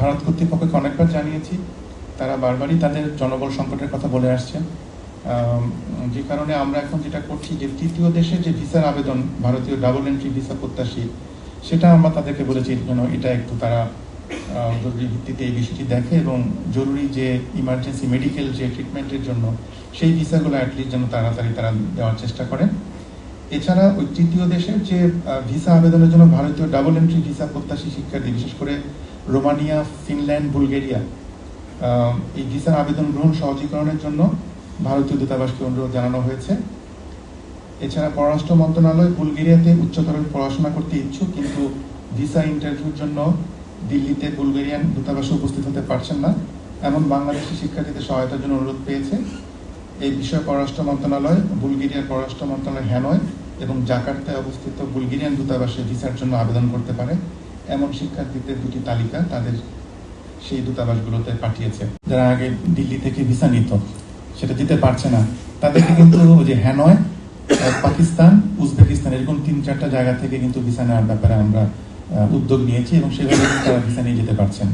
ভারত কর্তৃপক্ষকে অনেকবার জানিয়েছি, তারা বারবারই তাদের জনবল সংকটের কথা বলে আসছেন যে কারণে আমরা এখন যেটা করছি, যে তৃতীয় দেশে যে ভিসার আবেদন, ভারতীয় ডাবল এন্ট্রি ভিসা প্রত্যাশী, সেটা আমরা তাদেরকে বলেছি যেন এটা একটু তারা জরুরি ভিত্তিতে এই বিষয়টি দেখে এবং জরুরি যে ইমার্জেন্সি মেডিকেল যে ট্রিটমেন্টের জন্য, সেই ভিসাগুলো অ্যাটলিস্ট যেন তাড়াতাড়ি তারা দেওয়ার চেষ্টা করেন। এছাড়া ওই তৃতীয় দেশের যে ভিসা আবেদনের জন্য ভারতীয় ডাবল এন্ট্রি ভিসা প্রত্যাশী শিক্ষার্থী, বিশেষ করে রোমানিয়া, ফিনল্যান্ড, বুলগেরিয়া এই ভিসার আবেদন গ্রহণ সহজীকরণের জন্য ভারতীয় দূতাবাসকে অনুরোধ জানানো হয়েছে। এছাড়া পররাষ্ট্র মন্ত্রণালয় বুলগেরিয়াতে উচ্চতর পড়াশোনা করতে ইচ্ছুক, কিন্তু ভিসা ইন্টারভিউর জন্য দিল্লিতে বুলগেরিয়ান দূতাবাসে উপস্থিত হতে পারছেন না। এমন বাংলাদেশি শিক্ষার্থীদের সহায়তার জন্য অনুরোধ পেয়েছে। এই বিষয়ে পররাষ্ট্র মন্ত্রণালয়, বুলগেরিয়ার পররাষ্ট্র মন্ত্রণালয়, হ্যানয় এবং জাকার্তায় অবস্থিত বুলগেরিয়ান দূতাবাসে ভিসার জন্য আবেদন করতে পারে। এমন শিক্ষার্থীদের দুটি তালিকা তাদের সেই দূতাবাসগুলোতে পাঠিয়েছে। যারা আগে দিল্লি থেকে ভিসা নিত, সেটা দিতে পারছে না। তাদেরকে কিন্তু যে হ্যানয় পাকিস্তান, উজবেকিস্তান, এরকম তিন চারটা জায়গা থেকে কিন্তু ভিসা নেওয়ার ব্যাপারে আমরা উদ্যোগ নিয়েছি এবং সেভাবে তারা ভিসা নিয়ে যেতে পারছেন।